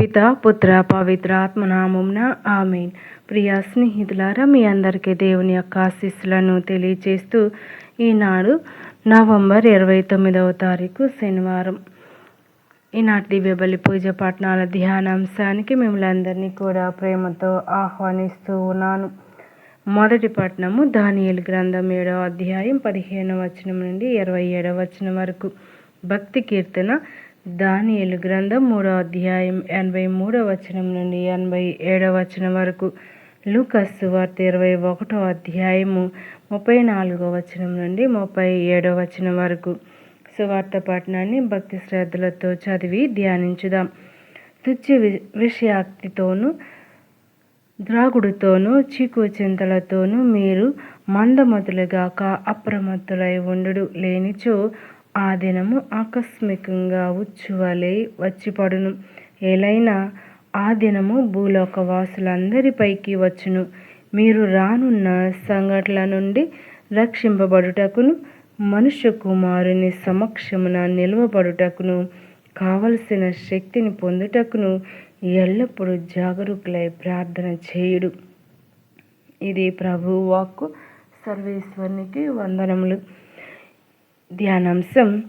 పిత పుత్ర పవిత్ర ఆత్మనామంన ఆమెన్. ప్రియ స్నేహితులారా మీ అందరికీ దేవుని యొక్క ఆశీస్సులను తెలియజేస్తూ ఈనాడు నవంబర్ ఇరవై తొమ్మిదవ తారీఖు శనివారం. ఈనాటి దివ్యబలి పూజ పట్టణాల ధ్యానాంశానికి మిమ్మల్ని అందరినీ కూడా ప్రేమతో ఆహ్వానిస్తూ ఉన్నాను. మొదటి పట్టణము దానియలు గ్రంథం ఏడవ అధ్యాయం పదిహేను వచనం నుండి ఇరవై ఏడవ వచనం వరకు. భక్తి కీర్తన దానియలు గ్రంథం మూడో అధ్యాయం ఎనభై మూడో వచనం నుండి ఎనభై ఏడవ వచనం వరకు. లూకస్ వార్త ఇరవై ఒకటో అధ్యాయము ముప్పై నాలుగో వచనం నుండి ముప్పై ఏడో వచనం వరకు. సువార్త పట్టణాన్ని భక్తి శ్రద్ధలతో చదివి ధ్యానించుదాం. తుచ్చి విషయాక్తితోనూ ద్రాగుడుతోనూ చీకు చింతలతోనూ మీరు మందమతులుగాక అప్రమత్తులై ఉండు లేనిచో ఆ దినము ఆకస్మికంగా ఉచ్చువలే వచ్చిపడును. ఏలైనా ఆ దినము భూలోక వాసులందరిపైకి వచ్చును. మీరు రానున్న సంఘటనల నుండి రక్షింపబడుటకును మనుష్య కుమారుని సమక్షమున నిలువబడుటకును కావలసిన శక్తిని పొందుటకును ఎల్లప్పుడూ జాగరూకులై ప్రార్థన చేయుడు. ఇది ప్రభు వాక్కు. సర్వేశ్వరునికి వందనములు. ధ్యానాంశం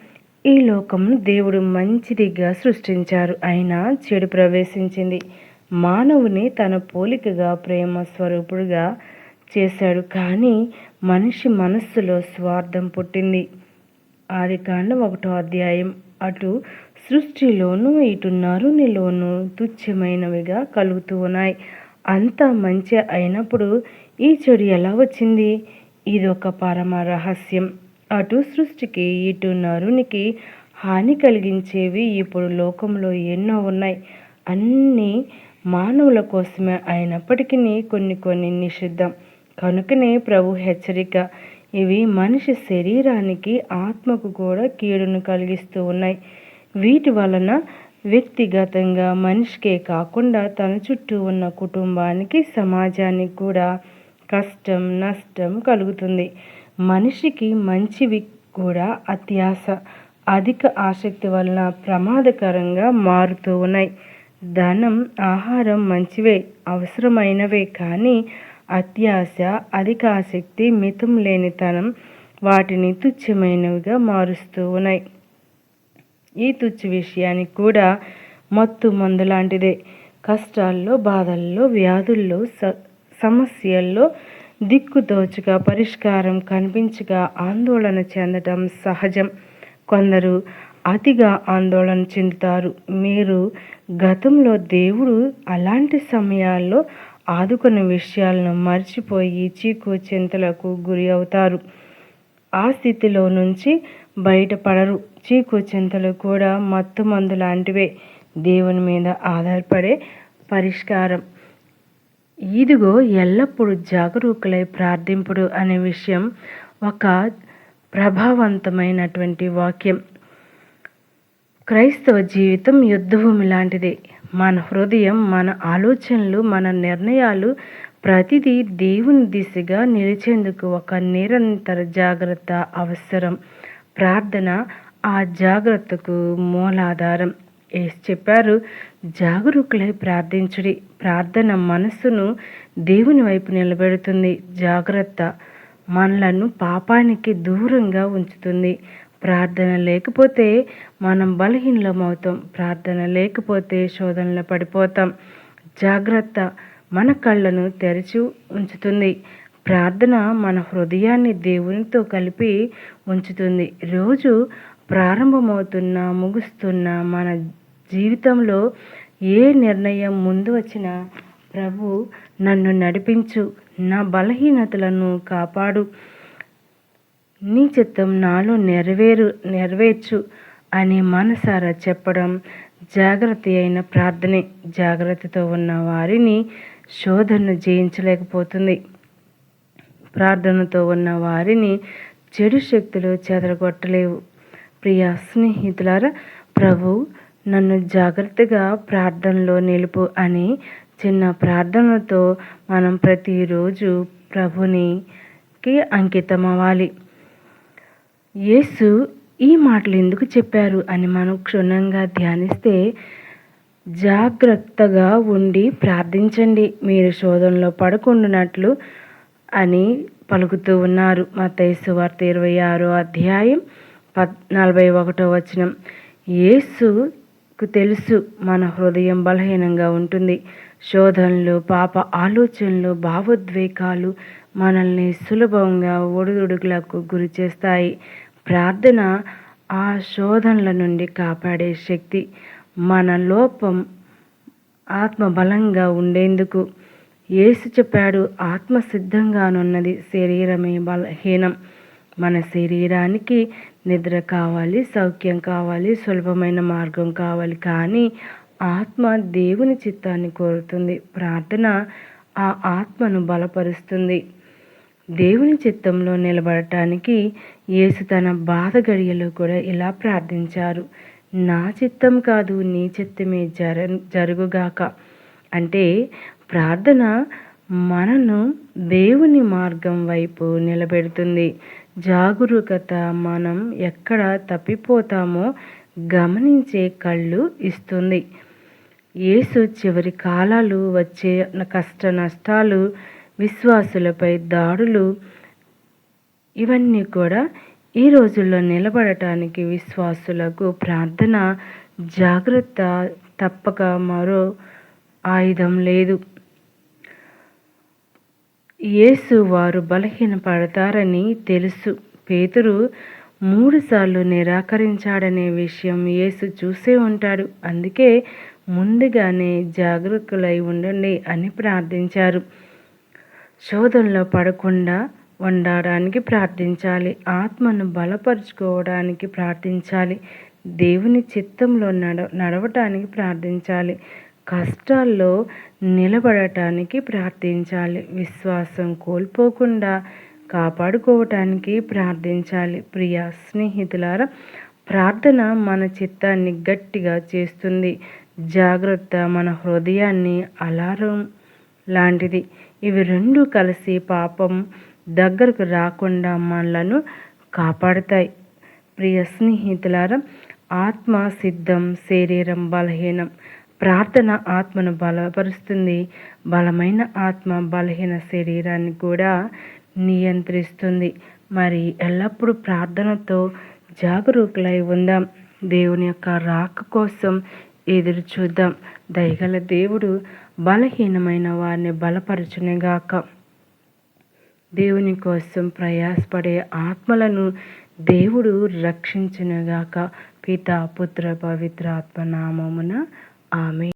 ఈ లోకమును దేవుడు మంచిదిగా సృష్టించారు. అయినా చెడు ప్రవేశించింది. మానవుని తన పోలికగా ప్రేమ స్వరూపుడుగా చేశాడు. కానీ మనిషి మనస్సులో స్వార్థం పుట్టింది. ఆదికాండం ఒకటో అధ్యాయం. అటు సృష్టిలోనూ ఇటు నరునిలోనూ తుచ్చమైనవిగా కలుగుతూ ఉన్నాయి. అంత మంచి అయినప్పుడు ఈ చెడు ఎలా వచ్చింది? ఇది ఒక పరమ రహస్యం. అటు సృష్టికి ఇటు నరునికి హాని కలిగించేవి ఇప్పుడు లోకంలో ఎన్నో ఉన్నాయి. అన్నీ మానవుల కోసమే అయినప్పటికీ కొన్ని కొన్ని నిషిద్ధం. కనుకనే ప్రభు హెచ్చరిక ఇవి మనిషి శరీరానికి ఆత్మకు కూడా కీడును కలిగిస్తూ ఉన్నాయి. వీటి వలన వ్యక్తిగతంగా మనిషికే కాకుండా తన చుట్టూ ఉన్న కుటుంబానికి సమాజానికి కూడా కష్టం నష్టం కలుగుతుంది. మనిషికి మంచివి కూడా అత్యాశ అధిక ఆసక్తి వలన ప్రమాదకరంగా మారుతూ ఉన్నాయి. ధనం ఆహారం మంచివే అవసరమైనవే కానీ అత్యాశ అధిక ఆసక్తి మితం లేనితనం వాటిని తుచ్చమైనవిగా మారుస్తూ ఉన్నాయి. ఈ తుచ్చ విషయానికి కూడా మత్తు మందు లాంటిదే. కష్టాల్లో బాధల్లో వ్యాధుల్లో స సమస్యల్లో దిక్కుదోచగా పరిష్కారం కనిపించగా ఆందోళన చెందటం సహజం. కొందరు అతిగా ఆందోళన చెందుతారు. మీరు గతంలో దేవుడు అలాంటి సమయాల్లో ఆదుకున్న విషయాలను మర్చిపోయి చీకు చింతలకు గురి అవుతారు. ఆ స్థితిలో నుంచి బయటపడరు. చీకు చింతలు కూడా మత్తు మందు లాంటివే. దేవుని మీద ఆధారపడే పరిష్కారం. ఇదిగో ఎల్లప్పుడూ జాగరూకులై ప్రార్థింపుడు అనే విషయం ఒక ప్రభావవంతమైనటువంటి వాక్యం. క్రైస్తవ జీవితం యుద్ధభూమి లాంటిదే. మన హృదయం మన ఆలోచనలు మన నిర్ణయాలు ప్రతిదీ దేవుని దిశగా నిలిచేందుకు ఒక నిరంతర జాగ్రత్త అవసరం. ప్రార్థన ఆ జాగ్రత్తకు మూలాధారం. ఏసి చెప్పారు జాగరూకులై ప్రార్థించుడి. ప్రార్థన మనస్సును దేవుని వైపు నిలబెడుతుంది. జాగ్రత్త మనలను పాపానికి దూరంగా ఉంచుతుంది. ప్రార్థన లేకపోతే మనం బలహీనమవుతాం ప్రార్థన లేకపోతే శోధనలో పడిపోతాం. జాగ్రత్త మన కళ్ళను తెరిచి ఉంచుతుంది. ప్రార్థన మన హృదయాన్ని దేవునితో కలిపి ఉంచుతుంది. రోజు ప్రారంభమవుతున్న ముగుస్తున్న మన జీవితంలో ఏ నిర్ణయం ముందు వచ్చినా ప్రభు నన్ను నడిపించు. నా బలహీనతలను కాపాడు. నీ చిత్తం నాలో నెరవేరు నెరవేర్చు అని మనసారా చెప్పడం జాగ్రత్త అయిన ప్రార్థనే. జాగ్రత్తతో ఉన్న వారిని శోధనను జయించలేకపోతుంది. ప్రార్థనతో ఉన్న వారిని చెడు శక్తులు చెదరగొట్టలేవు. ప్రియ స్నేహితులారా ప్రభు నన్ను జాగ్రత్తగా ప్రార్థనలో నిలుపు అని చిన్న ప్రార్థనతో మనం ప్రతిరోజు ప్రభునికి అంకితం అవ్వాలి యేసు ఈ మాటలు ఎందుకు చెప్పారు అని మనం క్షుణ్ణంగా ధ్యానిస్తే జాగ్రత్తగా ఉండి ప్రార్థించండి. మీరు శోధనలో పడుకుంటున్నట్లు అని పలుకుతూ ఉన్నారు. మతైసు వార్త ఇరవై ఆరో అధ్యాయం పద్ నలభై ఒకటో వచనం. యేసుకు తెలుసు మన హృదయం బలహీనంగా ఉంటుంది. శోధనలు పాప ఆలోచనలు భావోద్వేగాలు మనల్ని సులభంగా ఒడిదుడుకులకు గురి చేస్తాయి. ప్రార్థన ఆ శోధనల నుండి కాపాడే శక్తి మన లోపం ఆత్మ బలంగా ఉండేందుకు. యేసు చెప్పాడు ఆత్మ సిద్ధంగానున్నది శరీరమే బలహీనం. మన శరీరానికి నిద్ర కావాలి సౌఖ్యం కావాలి సులభమైన మార్గం కావాలి. కానీ ఆత్మ దేవుని చిత్తాన్ని కోరుతుంది. ప్రార్థన ఆ ఆత్మను బలపరుస్తుంది. దేవుని చిత్తంలో నిలబడటానికి యేసు తన బాధ గడియలో కూడా ఇలా ప్రార్థించారు. నా చిత్తం కాదు నీ చిత్తమే జర జరుగుగాక. అంటే ప్రార్థన మనను దేవుని మార్గం వైపు నిలబెడుతుంది. జాగరూకత మనం ఎక్కడ తప్పిపోతామో గమనించే కళ్ళు ఇస్తుంది. యేసు చివరి కాలాలు వచ్చే కష్ట నష్టాలు విశ్వాసులపై దాడులు ఇవన్నీ కూడా ఈ రోజుల్లో నిలబడటానికి విశ్వాసులకు ప్రార్థన జాగ్రత్త తప్పక మరో ఆయుధం లేదు. యేసు వారు బలహీనపడతారని తెలుసు. పేతురు మూడుసార్లు నిరాకరించాడనే విషయం యేసు చూసే ఉంటాడు. అందుకే ముందుగానే జాగరూకులై ఉండండి అని ప్రార్థించారు. శోధనలో పడకుండా ఉండడానికి ప్రార్థించాలి. ఆత్మను బలపరుచుకోవడానికి ప్రార్థించాలి. దేవుని చిత్తంలో నడ నడవటానికి ప్రార్థించాలి. కష్టాల్లో నిలబడటానికి ప్రార్థించాలి. విశ్వాసం కోల్పోకుండా కాపాడుకోవటానికి ప్రార్థించాలి. ప్రియ స్నేహితులారా ప్రార్థన మన చిత్తాన్ని గట్టిగా చేస్తుంది. జాగ్రత్త మన హృదయాన్ని అలారం లాంటిది. ఇవి రెండు కలిసి పాపం దగ్గరకు రాకుండా మనలను కాపాడతాయి. ప్రియ స్నేహితులారా ఆత్మ సిద్ధం శరీరం బలహీనం. ప్రార్థన ఆత్మను బలపరుస్తుంది. బలమైన ఆత్మ బలహీన శరీరాన్ని కూడా నియంత్రిస్తుంది. మరి ఎల్లప్పుడూ ప్రార్థనతో జాగరూకులై ఉందాం. దేవుని యొక్క రాక కోసం ఎదురు చూద్దాం. దయగల దేవుడు బలహీనమైన వారిని బలపరచునిగాక. దేవుని కోసం ప్రయాసపడే ఆత్మలను దేవుడు రక్షించునుగాక. పిత పుత్ర పవిత్ర ఆత్మ నామమున Amém.